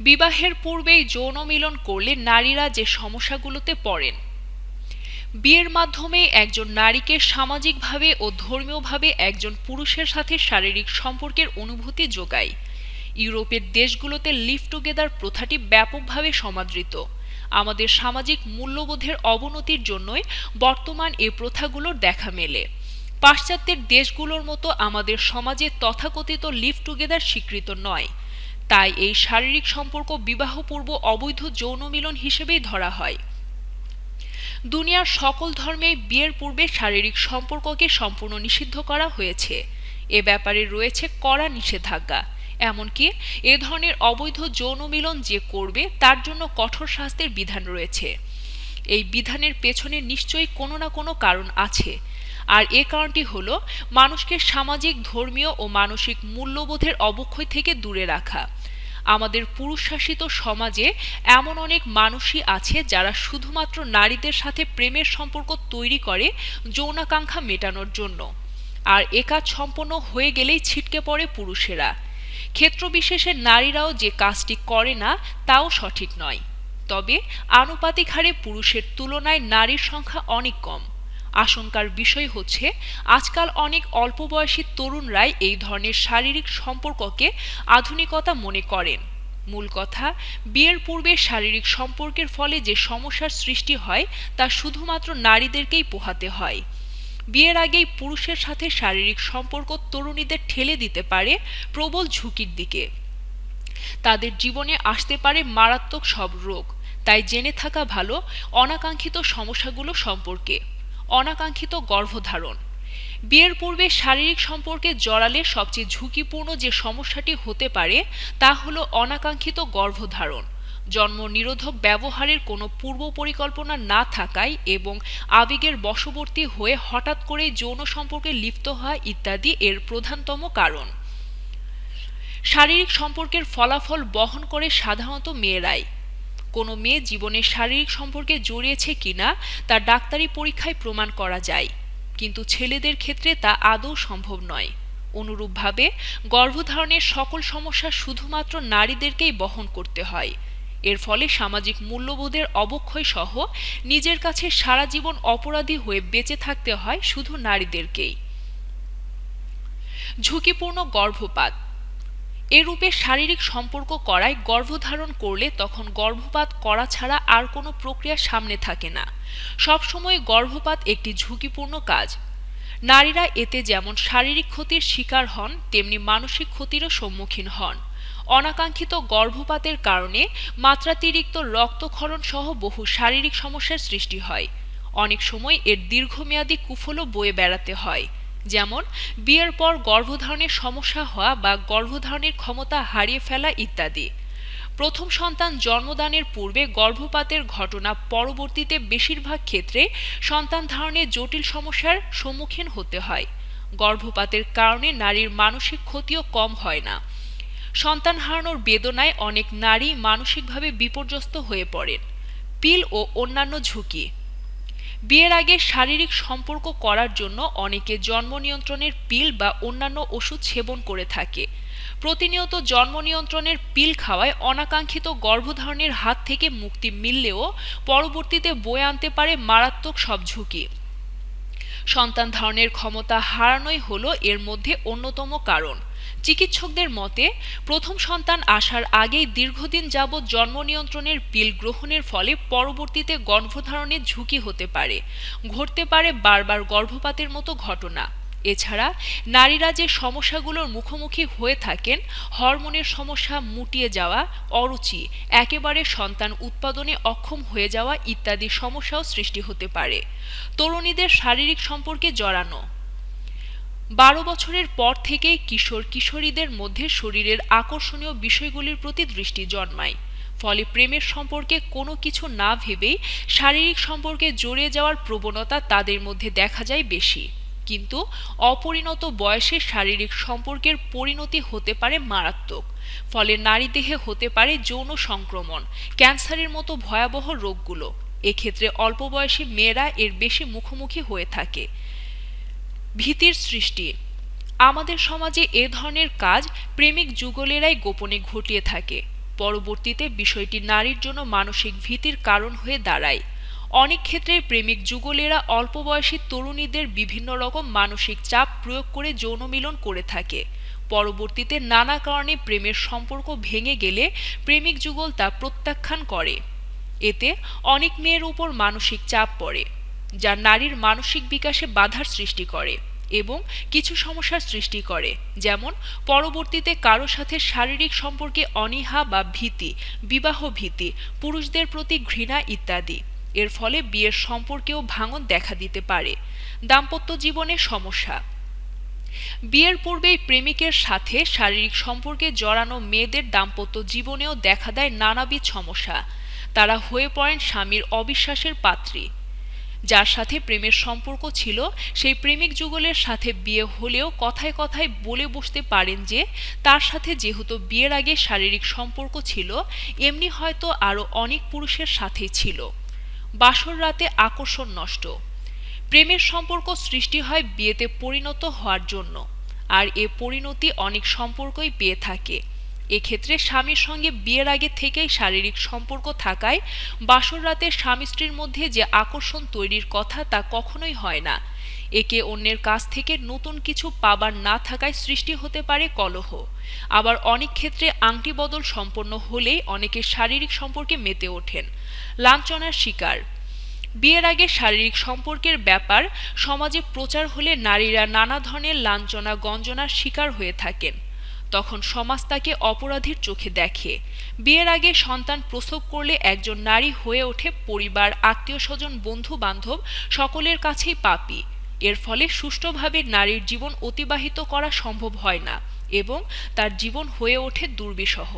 বিবাহের পূর্বেই যৌন মিলন করলে নারীরা যে সমস্যাগুলোতে পড়েন। বিয়ের মাধ্যমে একজন নারীকে সামাজিকভাবে ও ধর্মীয়ভাবে একজন পুরুষের সাথে শারীরিক সম্পর্কের অনুভূতি যোগায়। ইউরোপের দেশগুলোতে লিভ টুগেদার প্রথাটি ব্যাপকভাবে সমাদৃত। আমাদের সামাজিক মূল্যবোধের অবনতির জন্যই বর্তমান এ প্রথাগুলোর দেখা মেলে। পাশ্চাত্যের দেশগুলোর মতো আমাদের সমাজে তথাকথিত লিভ টুগেদার স্বীকৃত নয়। তাই এই শারীরিক সম্পর্ক বিবাহপূর্ব অবৈধ যৌন মিলন হিসেবেই ধরা হয়। দুনিয়ার সকল ধর্মে বিয়ের পূর্বে শারীরিক সম্পর্ককে সম্পূর্ণ নিষিদ্ধ করা হয়েছে। এ ব্যাপারে রয়েছে কড়া নিষেধাজ্ঞা। এমনকি এ ধরনের অবৈধ যৌন মিলন যে করবে, তার জন্য কঠোর শাস্তির বিধান রয়েছে। এই বিধানের পেছনে নিশ্চয়ই কোনো না কোনো কারণ আছে। আর এ কারণটি হল মানুষকে সামাজিক, ধর্মীয় ও মানসিক মূল্যবোধের অবক্ষয় থেকে দূরে রাখা। আমাদের পুরুষ শাসিত সমাজে এমন অনেক মানুষই আছে যারা শুধুমাত্র নারীদের সাথে প্রেমের সম্পর্ক তৈরি করে, যৌনাকাঙ্ক্ষা মেটানোর জন্য। আর এ কাজ সম্পন্ন হয়ে গেলেই ছিটকে পড়ে পুরুষেরা। ক্ষেত্রবিশেষে নারীরাও যে কাজটি করে না, তাও সঠিক নয়। তবে আনুপাতিক হারে পুরুষের তুলনায় নারীর সংখ্যা অনেক কম। আশঙ্কার বিষয় হচ্ছে, আজকাল অনেক অল্প বয়সী তরুণরাই এই ধরনের শারীরিক সম্পর্ককে আধুনিকতা মনে করেন। মূল কথা, বিয়ের পূর্বে শারীরিক সম্পর্কের ফলে যে সমস্যার সৃষ্টি হয়, তা শুধুমাত্র নারীদেরকেই পোহাতে হয়। বিয়ের আগেই পুরুষের সাথে শারীরিক সম্পর্ক তরুণীদের ঠেলে দিতে পারে প্রবল ঝুঁকির দিকে। তাদের জীবনে আসতে পারে মারাত্মক সব রোগ। তাই জেনে থাকা ভালো, অনাকাঙ্ক্ষিত সমস্যাগুলো সম্পর্কে। অনাকাঙ্ক্ষিত গর্ভধারণ। বিয়ের পূর্বে শারীরিক সম্পর্কে জড়ালে সবচেয়ে ঝুঁকিপূর্ণ যে সমস্যাটি হতে পারে তা হল অনাকাঙ্ক্ষিত গর্ভধারণ। জন্ম নিরোধক ব্যবহারের কোনো পূর্ব পরিকল্পনা না থাকায় এবং আবেগের বশবর্তী হয়ে হঠাৎ করে যৌন সম্পর্কে লিপ্ত হওয়া ইত্যাদি এর প্রধানতম কারণ। শারীরিক সম্পর্কের ফলাফল বহন করে সাধারণত মেয়েরাই। কোনো মেয়ে জীবনে শারীরিক সম্পর্কে জড়িয়েছে কিনা তা ডাক্তারি পরীক্ষায় প্রমাণ করা যায়। কিন্তু ছেলেদের ক্ষেত্রে তা আদৌ সম্ভব নয়। অনুরূপভাবে, গর্ভধারণের সকল সমস্যা শুধুমাত্র নারীদেরকেই বহন করতে হয়। এর ফলে সামাজিক মূল্যবোধের অবক্ষয় সহ নিজের কাছে সারা জীবন অপরাধী হয়ে বেঁচে থাকতে হয় শুধু নারীদেরকেই। ঝুঁকিপূর্ণ গর্ভপাত। এরূপে শারীরিক সম্পর্ক করায় গর্ভধারণ করলে তখন গর্ভপাত করা ছাড়া আর কোনো প্রক্রিয়া সামনে থাকে না। সবসময় গর্ভপাত একটি ঝুঁকিপূর্ণ কাজ। নারীরা এতে যেমন শারীরিক ক্ষতির শিকার হন, তেমনি মানসিক ক্ষতিরও সম্মুখীন হন। অনাকাঙ্ক্ষিত গর্ভপাতের কারণে মাত্রাতিরিক্ত রক্তক্ষরণ সহ বহু শারীরিক সমস্যার সৃষ্টি হয়। অনেক সময় এর দীর্ঘমেয়াদী কুফলও বয়ে বেড়াতে হয়। যেমন, বিয়ের পর গর্ভধারণের সমস্যা হওয়া বা গর্ভধারণের ক্ষমতা হারিয়ে ফেলা ইত্যাদি। প্রথম সন্তান জন্মদানের পূর্বে গর্ভপাতের ঘটনা পরবর্তীতে বেশিরভাগ ক্ষেত্রে সন্তান ধারণে জটিল সমস্যার সম্মুখীন হতে হয়। গর্ভপাতের কারণে নারীর মানসিক ক্ষতিও কম হয় না। সন্তান হারানোর বেদনায় অনেক নারী মানসিকভাবে বিপর্যস্ত হয়ে পড়েন। পিল ও অন্যান্য ঝুঁকি। বিয়ের আগে শারীরিক সম্পর্ক করার জন্য অনেকে জন্ম নিয়ন্ত্রণের পিল বা অন্যান্য ওষুধ সেবন করে থাকে। প্রতিনিয়ত জন্ম নিয়ন্ত্রণের পিল খাওয়ায় অনাকাঙ্ক্ষিত গর্ভধারণের হাত থেকে মুক্তি মিললেও পরবর্তীতে বয়ে আনতে পারে মারাত্মক সব ঝুঁকি। সন্তান ধারণের ক্ষমতা হারানোই হলো এর মধ্যে অন্যতম কারণ। চিকিৎসকদের মতে, প্রথম সন্তান আসার আগেই দীর্ঘদিন যাবৎ জন্ম নিয়ন্ত্রণের পিল গ্রহণের ফলে পরবর্তীতে গর্ভধারণের ঝুঁকি হতে পারে। ঘটতে পারে বারবার গর্ভপাতের মতো ঘটনা। এছাড়া, নারীরা যে সমস্যাগুলোর মুখোমুখি হয়ে থাকেন, হরমোনের সমস্যা মুটিয়ে যাওয়া, অরুচি, একেবারে সন্তান উৎপাদনে অক্ষম হয়ে যাওয়া ইত্যাদি সমস্যাও সৃষ্টি হতে পারে। তরুণীদের শারীরিক সম্পর্কে জড়ানো বারো বছরের পর থেকে কিশোর কিশোরীদের মধ্যে শরীরের আকর্ষণীয় বিষয়গুলির প্রতি দৃষ্টি জন্মায়। ফলে প্রেমের সম্পর্কে কোনো কিছু না ভেবেই শারীরিক সম্পর্কে জড়িয়ে যাওয়ার প্রবণতা তাদের মধ্যে দেখা যায় বেশি। কিন্তু অপরিণত বয়সে শারীরিক সম্পর্কের পরিণতি হতে পারে মারাত্মক। ফলে নারী দেহে হতে পারে যৌন সংক্রমণ, ক্যান্সারের মতো ভয়াবহ রোগগুলো। এক্ষেত্রে অল্প বয়সী মেয়েরা এর বেশি মুখোমুখি হয়ে থাকে। ভীতির সৃষ্টি। আমাদের সমাজে এ ধরনের কাজ প্রেমিক যুগলেরাই গোপনে ঘটিয়ে থাকে। পরবর্তীতে বিষয়টি নারীর জন্য মানসিক ভীতির কারণ হয়ে দাঁড়ায়। অনেক ক্ষেত্রে প্রেমিক যুগলেরা অল্প বয়সী তরুণীদের বিভিন্ন রকম মানসিক চাপ প্রয়োগ করে যৌন মিলন করে থাকে। পরবর্তীতে নানা কারণে প্রেমের সম্পর্ক ভেঙে গেলে প্রেমিক যুগল তা প্রত্যাখ্যান করে। এতে অনেক মেয়ের উপর মানসিক চাপ পড়ে। যা নারীর মানসিক বিকাশে বাধার সৃষ্টি করে এবং কিছু সমস্যার সৃষ্টি করে, যেমন পরবর্তীতে কারও সাথে শারীরিক সম্পর্কে অনীহা বা ভীতি, বিবাহ ভীতি, পুরুষদের প্রতি ঘৃণা ইত্যাদি। এর ফলে বিয়ের সম্পর্কেও ভাঙন দেখা দিতে পারে। দাম্পত্য জীবনে সমস্যা। বিয়ের পূর্বেই প্রেমিকের সাথে শারীরিক সম্পর্কে জড়ানো মেয়েদের দাম্পত্য জীবনেও দেখা দেয় নানাবিধ সমস্যা। তারা হয়ে পড়েন স্বামীর অবিশ্বাসের পাত্রী। যার সাথে প্রেমের সম্পর্ক ছিল, সেই প্রেমিক যুগলের সাথে বিয়ে হলেও কথায় কথায় বলে বসতে পারেন যে, তার সাথে যেহেতু বিয়ের আগে শারীরিক সম্পর্ক ছিল, এমনি হয়তো আরও অনেক পুরুষের সাথেই ছিল। বাসর রাতে আকর্ষণ নষ্ট। প্রেমের সম্পর্ক সৃষ্টি হয় বিয়েতে পরিণত হওয়ার জন্য, আর এ পরিণতি অনেক সম্পর্কই পেয়ে থাকে। এক্ষেত্রে স্বামীর সঙ্গে বিয়ের আগে থেকেই শারীরিক সম্পর্ক থাকায় বাসর রাতে স্বামী স্ত্রীর মধ্যে যে আকর্ষণ তৈরির কথা তা কখনোই হয় না। একে অন্যের কাছ থেকে নতুন কিছু পাবার না থাকায় সৃষ্টি হতে পারে কলহ। আবার অনেক ক্ষেত্রে আংটি বদল সম্পন্ন হলেই অনেকে শারীরিক সম্পর্কে মেতে ওঠেন। লাঞ্ছনার শিকার। বিয়ের আগে শারীরিক সম্পর্কের ব্যাপার সমাজে প্রচার হলে নারীরা নানা ধরনের লাঞ্ছনা, গঞ্জনার শিকার হয়ে থাকেন। তখন সমাজ তাকে অপরাধীর চোখে দেখে। বিয়ের আগে সন্তান প্রসব করলে একজন নারী হয়ে ওঠে পরিবার আত্মীয় স্বজন বন্ধু বান্ধব সকলের কাছেই পাপি। এর ফলে সুষ্ঠুভাবে নারীর জীবন অতিবাহিত করা সম্ভব হয় না এবং তার জীবন হয়ে ওঠে দুর্বিষহ।